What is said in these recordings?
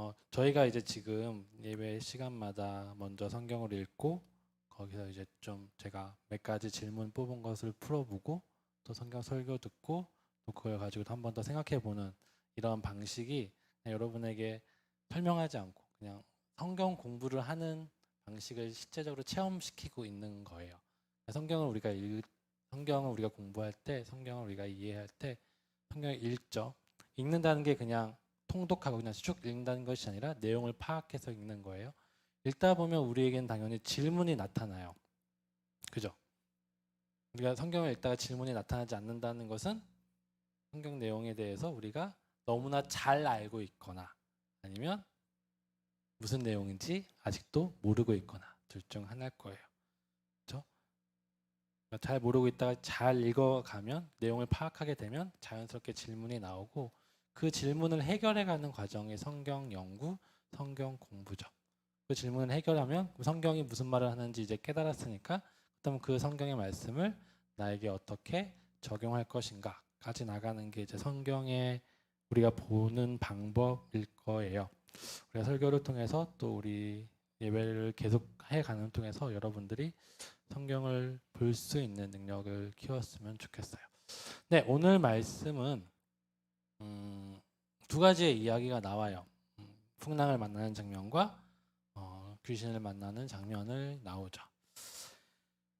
어, 저희가 이제 지금 예배 시간마다 먼저 성경을 읽고 거기서 이제 좀 제가 몇 가지 질문 뽑은 것을 풀어보고 또 성경 설교 듣고 또 그걸 가지고 한 번 더 생각해 보는 이런 방식이 여러분에게 설명하지 않고 그냥 성경 공부를 하는 방식을 실제적으로 체험시키고 있는 거예요. 성경을 우리가 읽, 성경을 우리가 공부할 때, 성경을 우리가 이해할 때, 성경을 읽죠. 읽는다는 게 그냥 통독하고 그냥 쭉 읽는다는 것이 아니라 내용을 파악해서 읽는 거예요. 읽다 보면 우리에겐 당연히 질문이 나타나요. 그죠? 우리가 성경을 읽다가 질문이 나타나지 않는다는 것은 성경 내용에 대해서 우리가 너무나 잘 알고 있거나 아니면 무슨 내용인지 아직도 모르고 있거나 둘 중 하나일 거예요. 그렇죠? 잘 모르고 있다가 잘 읽어가면 내용을 파악하게 되면 자연스럽게 질문이 나오고 그 질문을 해결해가는 과정이 성경 연구, 성경 공부죠. 그 질문을 해결하면 성경이 무슨 말을 하는지 이제 깨달았으니까 그다음 그 성경의 말씀을 나에게 어떻게 적용할 것인가까지 나가는 게 이제 성경의 우리가 보는 방법일 거예요. 우리가 설교를 통해서 또 우리 예배를 계속 해가는 통해서 여러분들이 성경을 볼 수 있는 능력을 키웠으면 좋겠어요. 네, 오늘 말씀은 음, 두 가지의 이야기가 나와요. 음, 풍랑을 만나는 장면과 어, 귀신을 만나는 장면을 나오죠.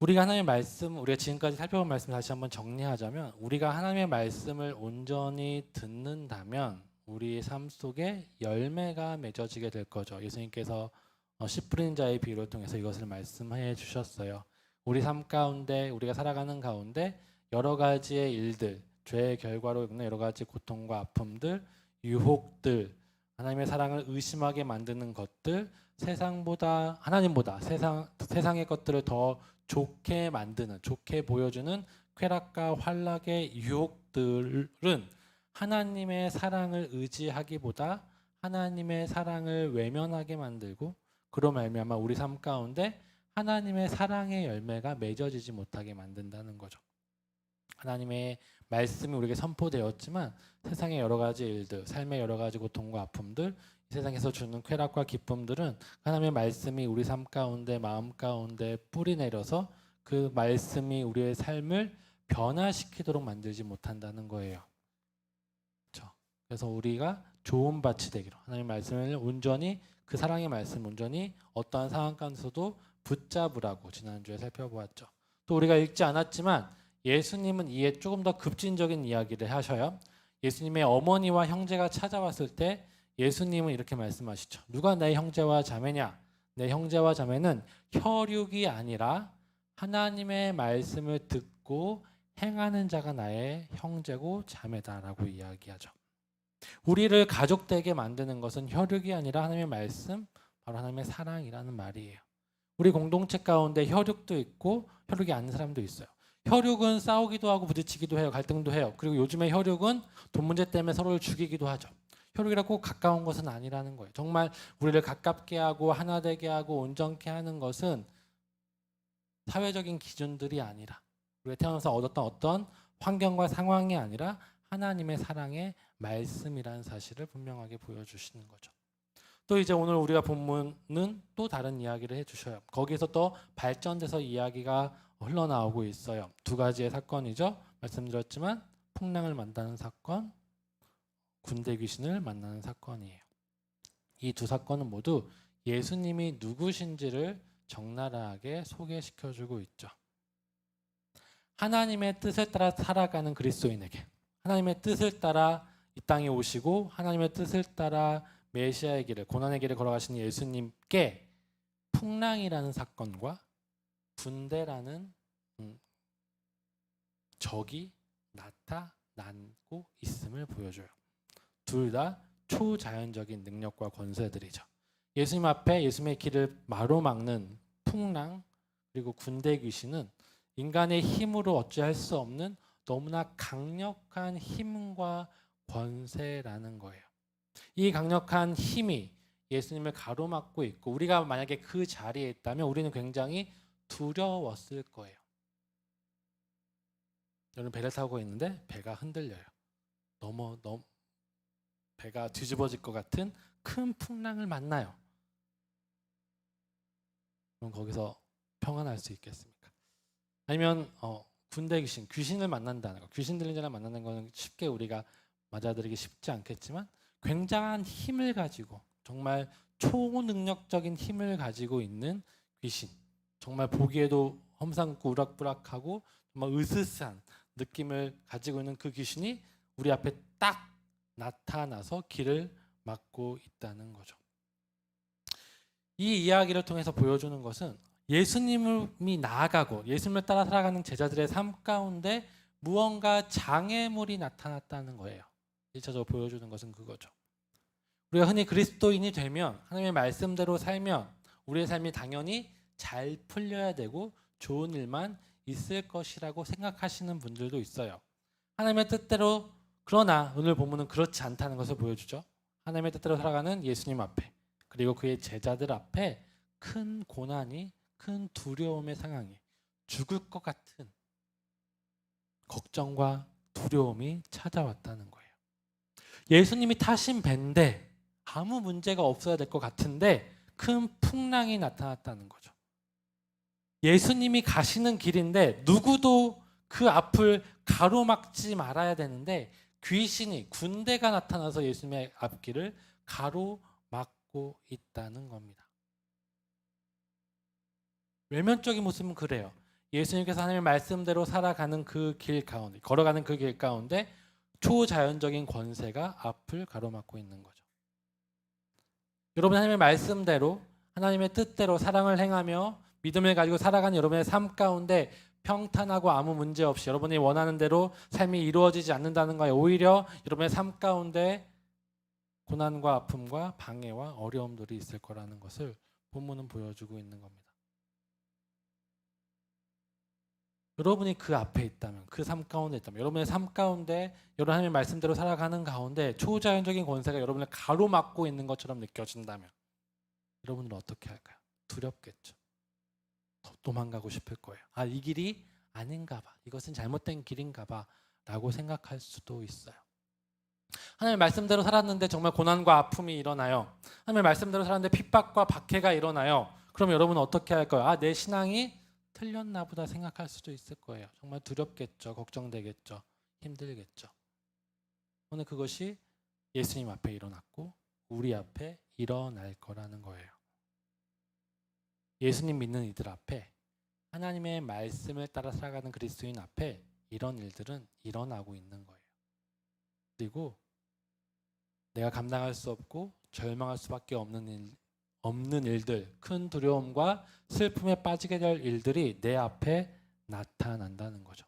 우리가 하나님의 말씀, 우리가 지금까지 살펴본 말씀 다시 한번 정리하자면 우리가 하나님의 말씀을 온전히 듣는다면 우리의 삶 속에 열매가 맺어지게 될 거죠. 예수님께서 어, 씨 뿌리는 자의 비유를 통해서 이것을 말씀해 주셨어요. 우리 삶 가운데 우리가 살아가는 가운데 여러 가지의 일들, 죄의 결과로 있는 여러 가지 고통과 아픔들, 유혹들, 하나님의 사랑을 의심하게 만드는 것들, 세상보다 하나님보다 세상 세상의 것들을 더 좋게 만드는, 좋게 보여주는 쾌락과 환락의 유혹들은 하나님의 사랑을 의지하기보다 하나님의 사랑을 외면하게 만들고 그로 말미암아 우리 삶 가운데 하나님의 사랑의 열매가 맺어지지 못하게 만든다는 거죠. 하나님의 말씀이 우리에게 선포되었지만 세상의 여러 가지 일들, 삶의 여러 가지 고통과 아픔들, 이 세상에서 주는 쾌락과 기쁨들은 하나님의 말씀이 우리 삶 가운데 마음 가운데 뿌리 내려서 그 말씀이 우리의 삶을 변화시키도록 만들지 못한다는 거예요. 그렇죠? 그래서 우리가 좋은 밭이 되기로 하나님의 말씀을 온전히 그 사랑의 말씀 온전히 어떠한 상황 가운데서도 붙잡으라고 지난주에 살펴보았죠. 또 우리가 읽지 않았지만 예수님은 이에 조금 더 급진적인 이야기를 하셔요. 예수님의 어머니와 형제가 찾아왔을 때 예수님은 이렇게 말씀하시죠. 누가 내 형제와 자매냐? 내 형제와 자매는 혈육이 아니라 하나님의 말씀을 듣고 행하는 자가 나의 형제고 자매다라고 이야기하죠. 우리를 가족되게 만드는 것은 혈육이 아니라 하나님의 말씀, 바로 하나님의 사랑이라는 말이에요. 우리 공동체 가운데 혈육도 있고 혈육이 아닌 사람도 있어요. 혈육은 싸우기도 하고 부딪히기도 해요. 갈등도 해요. 그리고 요즘에 혈육은 돈 문제 때문에 서로를 죽이기도 하죠. 혈육이라고 가까운 것은 아니라는 거예요. 정말 우리를 가깝게 하고 하나 되게 하고 온전케 하는 것은 사회적인 기준들이 아니라 우리가 태어나서 얻었던 어떤 환경과 상황이 아니라 하나님의 사랑의 말씀이라는 사실을 분명하게 보여주시는 거죠. 또 이제 오늘 우리가 본문은 또 다른 이야기를 해주셔요. 거기서 또 발전돼서 이야기가 흘러나오고 있어요. 두 가지의 사건이죠. 말씀드렸지만 풍랑을 만나는 사건, 군대 귀신을 만나는 사건이에요. 이 두 사건은 모두 예수님이 누구신지를 적나라하게 소개시켜주고 있죠. 하나님의 뜻을 따라 살아가는 그리스도인에게 하나님의 뜻을 따라 이 땅에 오시고 하나님의 뜻을 따라 메시아의 길을 고난의 길을 걸어가신 예수님께 풍랑이라는 사건과 군대라는 음, 적이 나타나고 있음을 보여줘요. 둘 다 초자연적인 능력과 권세들이죠. 예수님 앞에 예수님의 길을 마로막는 풍랑 그리고 군대 귀신은 인간의 힘으로 어찌할 수 없는 너무나 강력한 힘과 권세라는 거예요. 이 강력한 힘이 예수님을 가로막고 있고 우리가 만약에 그 자리에 있다면 우리는 굉장히 두려웠을 거예요. 여러분 배를 타고 있는데 배가 흔들려요. 넘어 넘 배가 뒤집어질 것 같은 큰 풍랑을 만나요. 그럼 거기서 평안할 수 있겠습니까? 아니면 어, 군대 귀신, 귀신을 만난다는 거, 귀신 들린 자를 만나는 거는 쉽게 우리가 맞아들이기 쉽지 않겠지만 굉장한 힘을 가지고 정말 초능력적인 힘을 가지고 있는 귀신, 정말 보기에도 험상궂고 우락부락하고 정말 으스스한 느낌을 가지고 있는 그 귀신이 우리 앞에 딱 나타나서 길을 막고 있다는 거죠. 이 이야기를 통해서 보여주는 것은 예수님이 나아가고 예수님을 따라 살아가는 제자들의 삶 가운데 무언가 장애물이 나타났다는 거예요. 1차적으로 보여주는 것은 그거죠. 우리가 흔히 그리스도인이 되면 하나님의 말씀대로 살면 우리의 삶이 당연히 잘 풀려야 되고 좋은 일만 있을 것이라고 생각하시는 분들도 있어요. 하나님의 뜻대로 그러나 오늘 본문은 그렇지 않다는 것을 보여주죠. 하나님의 뜻대로 살아가는 예수님 앞에 그리고 그의 제자들 앞에 큰 고난이 큰 두려움의 상황이 죽을 것 같은 걱정과 두려움이 찾아왔다는 거예요. 예수님이 타신 배인데 아무 문제가 없어야 될 것 같은데 큰 풍랑이 나타났다는 거죠. 예수님이 가시는 길인데 누구도 그 앞을 가로막지 말아야 되는데 귀신이 군대가 나타나서 예수님의 앞길을 가로막고 있다는 겁니다. 외면적인 모습은 그래요. 예수님께서 하나님의 말씀대로 살아가는 그 길 가운데, 걸어가는 그 길 가운데 초자연적인 권세가 앞을 가로막고 있는 거죠. 여러분 하나님의 말씀대로 하나님의 뜻대로 사랑을 행하며 믿음을 가지고 살아가는 여러분의 삶 가운데 평탄하고 아무 문제 없이 여러분이 원하는 대로 삶이 이루어지지 않는다는 거예요. 오히려 여러분의 삶 가운데 고난과 아픔과 방해와 어려움들이 있을 거라는 것을 본문은 보여주고 있는 겁니다. 여러분이 그 앞에 있다면, 그 삶 가운데 있다면, 여러분의 삶 가운데 여러분 하나님의 말씀대로 살아가는 가운데 초자연적인 권세가 여러분을 가로막고 있는 것처럼 느껴진다면, 여러분은 어떻게 할까요? 두렵겠죠. 더 도망가고 싶을 거예요. 아, 이 길이 아닌가 봐. 이것은 잘못된 길인가 봐. 라고 생각할 수도 있어요. 하나님의 말씀대로 살았는데 정말 고난과 아픔이 일어나요. 하나님의 말씀대로 살았는데 핍박과 박해가 일어나요. 그럼 여러분은 어떻게 할까요? 아, 내 신앙이 틀렸나 보다 생각할 수도 있을 거예요. 정말 두렵겠죠. 걱정되겠죠. 힘들겠죠. 오늘 그것이 예수님 앞에 일어났고 우리 앞에 일어날 거라는 거예요. 예수님 믿는 이들 앞에 하나님의 말씀을 따라 살아가는 그리스도인 앞에 이런 일들은 일어나고 있는 거예요. 그리고 내가 감당할 수 없고 절망할 수밖에 없는 일, 없는 일들, 큰 두려움과 슬픔에 빠지게 될 일들이 내 앞에 나타난다는 거죠.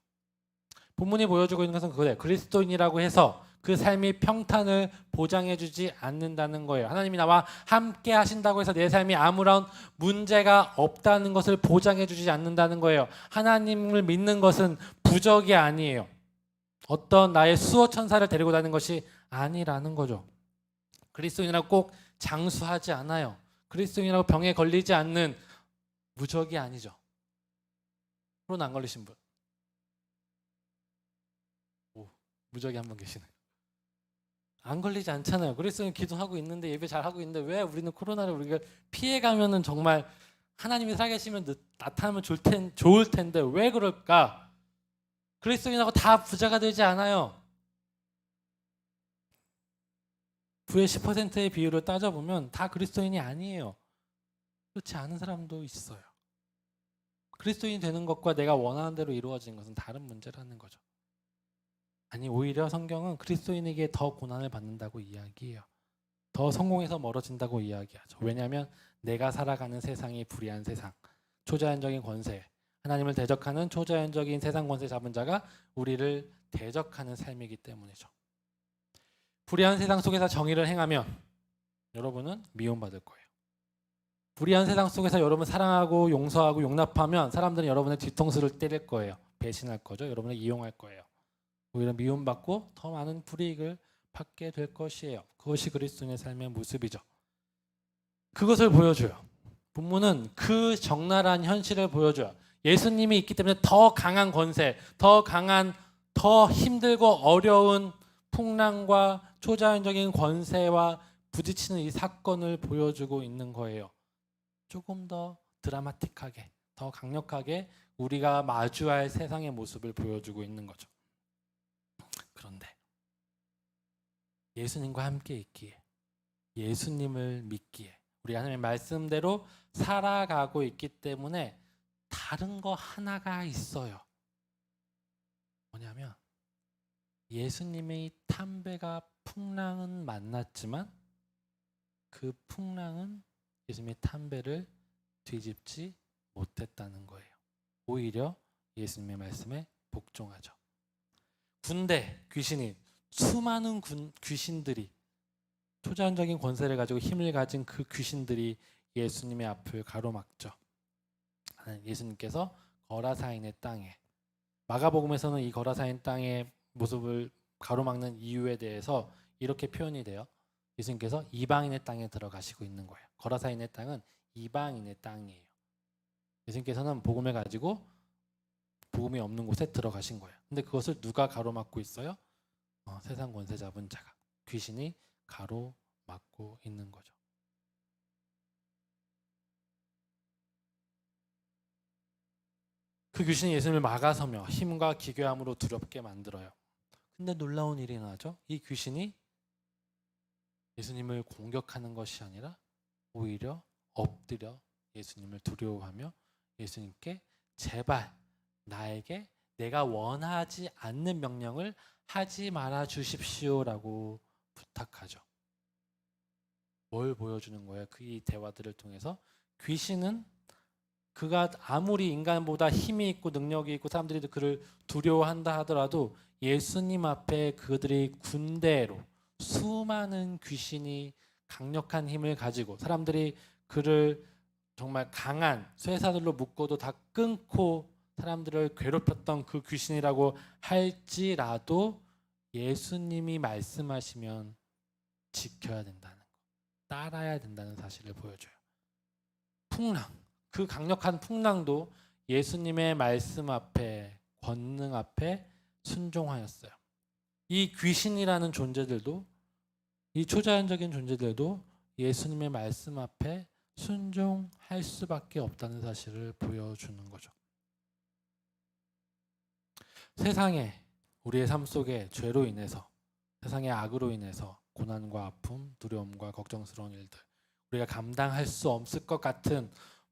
본문이 보여주고 있는 것은 그거예요. 그리스도인이라고 해서 그 삶이 평탄을 보장해 주지 않는다는 거예요. 하나님이 나와 함께 하신다고 해서 내 삶이 아무런 문제가 없다는 것을 보장해 주지 않는다는 거예요. 하나님을 믿는 것은 부적이 아니에요. 어떤 나의 수호 천사를 데리고 다니는 것이 아니라는 거죠. 그리스도인이라고 꼭 장수하지 않아요. 그리스도인이라고 병에 걸리지 않는 무적이 아니죠. 코로나 안 걸리신 분. 오, 무적이 한 분 계시네. 안 걸리지 않잖아요. 그리스도인 기도하고 있는데 예배 잘 하고 있는데 왜 우리는 코로나를 우리가 피해 가면은 정말 하나님이 살아계시면 나타나면 좋을, 텐, 좋을 텐데 왜 그럴까? 그리스도인하고 다 부자가 되지 않아요. 부의 10%의 비율을 따져보면 다 그리스도인이 아니에요. 그렇지 않은 사람도 있어요. 그리스도인이 되는 것과 내가 원하는 대로 이루어지는 것은 다른 문제라는 거죠. 아니 오히려 성경은 그리스도인에게 더 고난을 받는다고 이야기해요. 더 성공해서 멀어진다고 이야기하죠. 왜냐하면 내가 살아가는 세상이 불의한 세상, 초자연적인 권세, 하나님을 대적하는 초자연적인 세상 권세 잡은 자가 우리를 대적하는 삶이기 때문이죠. 불의한 세상 속에서 정의를 행하면 여러분은 미움받을 거예요. 불의한 세상 속에서 여러분 사랑하고 용서하고 용납하면 사람들은 여러분의 뒤통수를 때릴 거예요. 배신할 거죠. 여러분을 이용할 거예요. 오히려 미움받고 더 많은 불이익을 받게 될 것이에요. 그것이 그리스도인의 삶의 모습이죠. 그것을 보여줘요. 본문은 그 적나라한 현실을 보여줘요. 예수님이 있기 때문에 더 강한 권세, 더 강한, 더 힘들고 어려운 풍랑과 초자연적인 권세와 부딪히는 이 사건을 보여주고 있는 거예요. 조금 더 드라마틱하게, 더 강력하게 우리가 마주할 세상의 모습을 보여주고 있는 거죠. 그런데 예수님과 함께 있기에, 예수님을 믿기에, 우리 하나님의 말씀대로 살아가고 있기 때문에 다른 거 하나가 있어요. 뭐냐면 예수님의 탐배가 풍랑은 만났지만 그 풍랑은 예수님의 탐배를 뒤집지 못했다는 거예요. 오히려 예수님의 말씀에 복종하죠. 군대 귀신이 수많은 군, 귀신들이 초자연적인 권세를 가지고 힘을 가진 그 귀신들이 예수님의 앞을 가로막죠. 예수님께서 거라사인의 땅에 마가복음에서는 이 거라사인 땅의 모습을 가로막는 이유에 대해서 이렇게 표현이 돼요. 예수님께서 이방인의 땅에 들어가시고 있는 거예요. 거라사인의 땅은 이방인의 땅이에요. 예수님께서는 복음을 가지고 복음이 없는 곳에 들어가신 거예요. 근데 그것을 누가 가로막고 있어요? 어, 세상 권세 잡은 자가 귀신이 가로막고 있는 거죠. 그 귀신이 예수님을 막아서며 힘과 기괴함으로 두렵게 만들어요. 근데 놀라운 일이 나죠. 이 귀신이 예수님을 공격하는 것이 아니라 오히려 엎드려 예수님을 두려워하며 예수님께 제발 나에게 내가 원하지 않는 명령을 하지 말아 주십시오라고 부탁하죠. 뭘 보여주는 거예요? 그 이 대화들을 통해서 귀신은 그가 아무리 인간보다 힘이 있고 능력이 있고 사람들이 그를 두려워한다 하더라도 예수님 앞에 그들이 군대로 수많은 귀신이 강력한 힘을 가지고 사람들이 그를 정말 강한 쇠사들로 묶어도 다 끊고 사람들을 괴롭혔던 그 귀신이라고 할지라도 예수님이 말씀하시면 지켜야 된다는 거, 따라야 된다는 사실을 보여줘요. 풍랑, 그 강력한 풍랑도 예수님의 말씀 앞에, 권능 앞에 순종하였어요. 이 귀신이라는 존재들도, 이 초자연적인 존재들도 예수님의 말씀 앞에 순종할 수밖에 없다는 사실을 보여주는 거죠. 세상에 우리의 삶 속에 죄로 인해서 세상의 악으로 인해서 고난과 아픔, 두려움과 걱정스러운 일들 우리가 감당할 수 없을 것 같은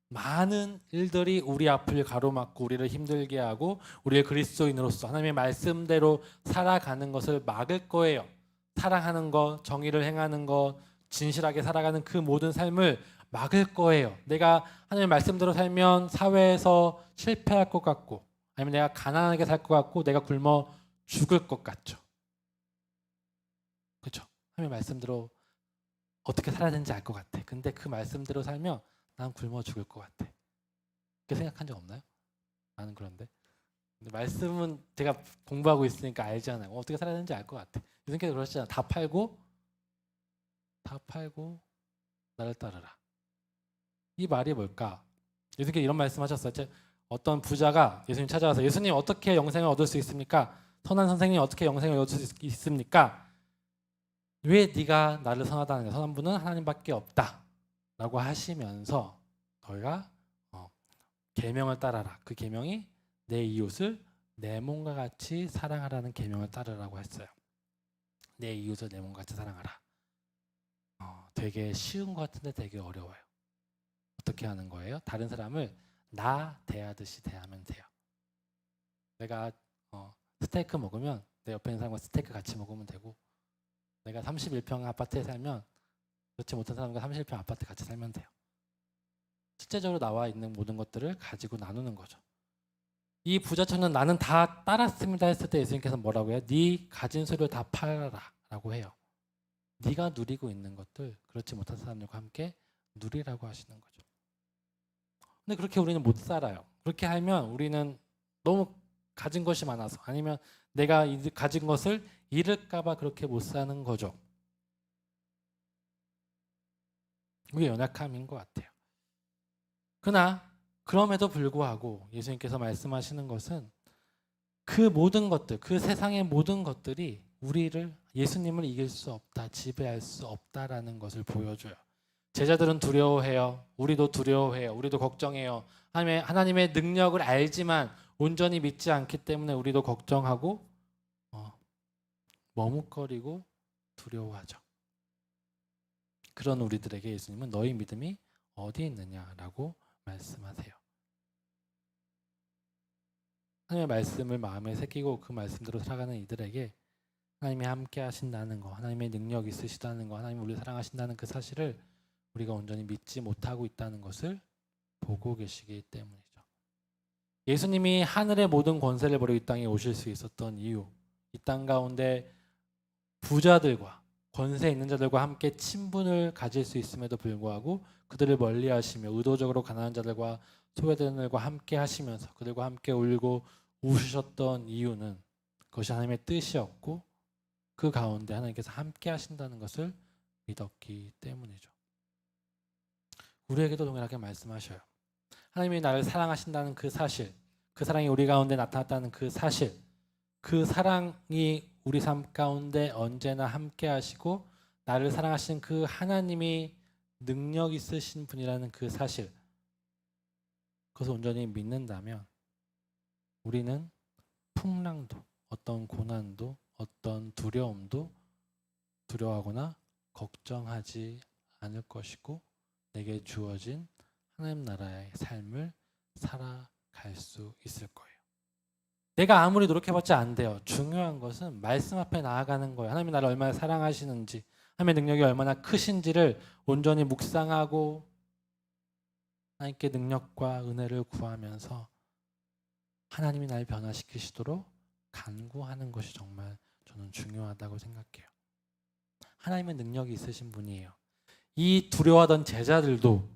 많은 일들이 우리 앞을 가로막고 우리를 힘들게 하고 우리의 그리스도인으로서 하나님의 말씀대로 살아가는 것을 막을 거예요. 사랑하는 것, 정의를 행하는 것, 진실하게 살아가는 그 모든 삶을 막을 거예요. 내가 하나님의 말씀대로 살면 사회에서 실패할 것 같고 아니면 내가 가난하게 살 것 같고 내가 굶어 죽을 것 같죠. 그렇죠? 하나님의 말씀대로 어떻게 살아야 되는지 알 것 같아. 근데 그 말씀대로 살면 난 굶어 죽을 것 같아. 그렇게 생각한 적 없나요? 나는 그런데. 말씀은 제가 공부하고 있으니까 알잖아요. 어떻게 살아야 되는지 알 것 같아. 예수님께서 그러시잖아. 다 팔고 다 팔고 나를 따르라. 이 말이 뭘까? 예수님께서 이런 말씀 하셨어요. 어떤 부자가 예수님 찾아와서 예수님 어떻게 영생을 얻을 수 있습니까? 선한 선생님 어떻게 영생을 얻을 수 있습니까? 왜 네가 나를 선하다는 게 선한 분은 하나님밖에 없다라고 하시면서 너희가 어, 계명을 따라라. 그 계명이 내 이웃을 내 몸과 같이 사랑하라는 계명을 따르라고 했어요. 내 이웃을 내 몸과 같이 사랑하라. 어, 되게 쉬운 것 같은데 되게 어려워요. 어떻게 하는 거예요? 다른 사람을 나 대하듯이 대하면 돼요. 내가 어, 스테이크 먹으면 내 옆에 있는 사람과 스테이크 같이 먹으면 되고 내가 31평 아파트에 살면 그렇지 못한 사람과 31평 아파트 같이 살면 돼요. 실제적으로 나와 있는 모든 것들을 가지고 나누는 거죠. 이 부자처는 나는 다 따랐습니다 했을 때 예수님께서 뭐라고 해요? 네 가진 소를 다 팔아라라고 해요. 네가 누리고 있는 것들 그렇지 못한 사람들과 함께 누리라고 하시는 거죠. 근데 그렇게 우리는 못 살아요. 그렇게 하면 우리는 너무 가진 것이 많아서 아니면 내가 가진 것을 잃을까봐 그렇게 못 사는 거죠. 우리 연약함인 것 같아요. 그러나 그럼에도 불구하고 예수님께서 말씀하시는 것은 그 모든 것들, 그 세상의 모든 것들이 우리를 예수님을 이길 수 없다, 지배할 수 없다라는 것을 보여줘요. 제자들은 두려워해요. 우리도 두려워해요. 우리도 걱정해요. 하나님의, 하나님의 능력을 알지만 온전히 믿지 않기 때문에 우리도 걱정하고 어, 머뭇거리고 두려워하죠. 그런 우리들에게 예수님은 너희 믿음이 어디 있느냐라고 말씀하세요. 하나님의 말씀을 마음에 새기고 그 말씀대로 살아가는 이들에게 하나님이 함께 하신다는 거, 하나님의 능력이 있으시다는 거, 하나님이 우리를 사랑하신다는 그 사실을 우리가 온전히 믿지 못하고 있다는 것을 보고 계시기 때문이죠. 예수님이 하늘의 모든 권세를 버리고 이 땅에 오실 수 있었던 이유, 이 땅 가운데 부자들과 권세 있는 자들과 함께 친분을 가질 수 있음에도 불구하고 그들을 멀리 하시며 의도적으로 가난한 자들과 소외되는 과 함께 하시면서 그들과 함께 울고 우시셨던 이유는 그것이 하나님의 뜻이었고 그 가운데 하나님께서 함께 하신다는 것을 믿었기 때문이죠. 우리에게도 동일하게 말씀하셔요. 하나님이 나를 사랑하신다는 그 사실, 그 사랑이 우리 가운데 나타났다는 그 사실, 그 사랑이 우리 삶 가운데 언제나 함께 하시고 나를 사랑하시는 그 하나님이 능력 있으신 분이라는 그 사실, 그것을 온전히 믿는다면 우리는 풍랑도 어떤 고난도 어떤 두려움도 두려워하거나 걱정하지 않을 것이고 내게 주어진 하나님 나라의 삶을 살아갈 수 있을 거예요. 내가 아무리 노력해봤자 안 돼요. 중요한 것은 말씀 앞에 나아가는 거예요. 하나님 나를 얼마나 사랑하시는지, 하나님의 능력이 얼마나 크신지를 온전히 묵상하고 하나님께 능력과 은혜를 구하면서 하나님이 날 변화시키시도록 간구하는 것이 정말 저는 중요하다고 생각해요. 하나님의 능력이 있으신 분이에요. 이 두려워하던 제자들도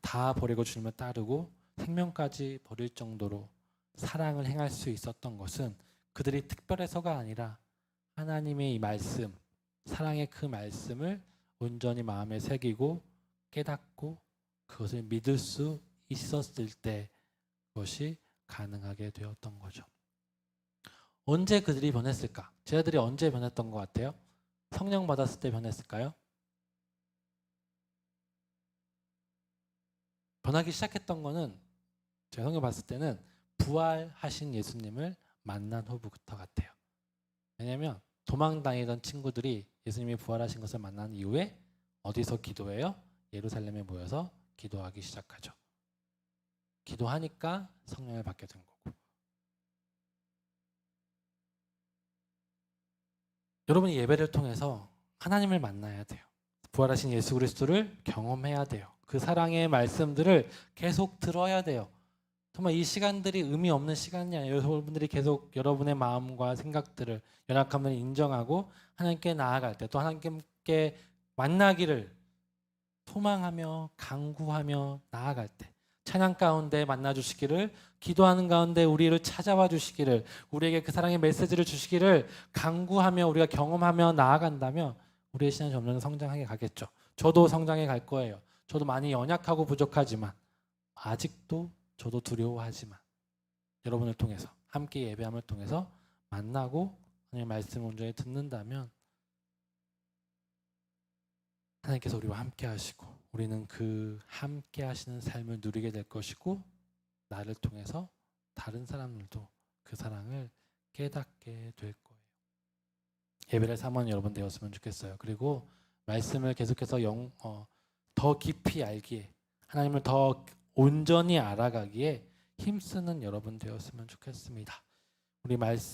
다 버리고 주님을 따르고 생명까지 버릴 정도로 사랑을 행할 수 있었던 것은 그들이 특별해서가 아니라 하나님의 이 말씀, 사랑의 그 말씀을 온전히 마음에 새기고 깨닫고 그것을 믿을 수 있었을 때 그것이 가능하게 되었던 거죠. 언제 그들이 변했을까? 제자들이 언제 변했던 것 같아요? 성령 받았을 때 변했을까요? 변하기 시작했던 거는 제가 성경 봤을 때는 부활하신 예수님을 만난 후부터 같아요. 왜냐하면 도망다니던 친구들이 예수님이 부활하신 것을 만난 이후에 어디서 기도해요? 예루살렘에 모여서 기도하기 시작하죠. 기도하니까 성령을 받게 된 거고. 여러분이 예배를 통해서 하나님을 만나야 돼요. 부활하신 예수 그리스도를 경험해야 돼요. 그 사랑의 말씀들을 계속 들어야 돼요. 정말 이 시간들이 의미 없는 시간이 아니에요. 여러분들이 계속 여러분의 마음과 생각들을 연약함을 인정하고 하나님께 나아갈 때 또 하나님께 만나기를 소망하며 강구하며 나아갈 때 찬양 가운데 만나 주시기를 기도하는 가운데 우리를 찾아와 주시기를 우리에게 그 사랑의 메시지를 주시기를 강구하며 우리가 경험하며 나아간다면 우리의 신앙이 점점 성장하게 가겠죠. 저도 성장해 갈 거예요. 저도 많이 연약하고 부족하지만 아직도 저도 두려워하지만 여러분을 통해서 함께 예배함을 통해서 만나고 하나님의 말씀을 온전히 듣는다면 하나님께서 우리와 함께 하시고 우리는 그 함께 하시는 삶을 누리게 될 것이고 나를 통해서 다른 사람들도 그 사랑을 깨닫게 될거 예배를 사모하는 여러분 되었으면 좋겠어요. 그리고 말씀을 계속해서 영, 어, 더 깊이 알기에 하나님을 더 온전히 알아가기에 힘쓰는 여러분 되었으면 좋겠습니다. 우리 말씀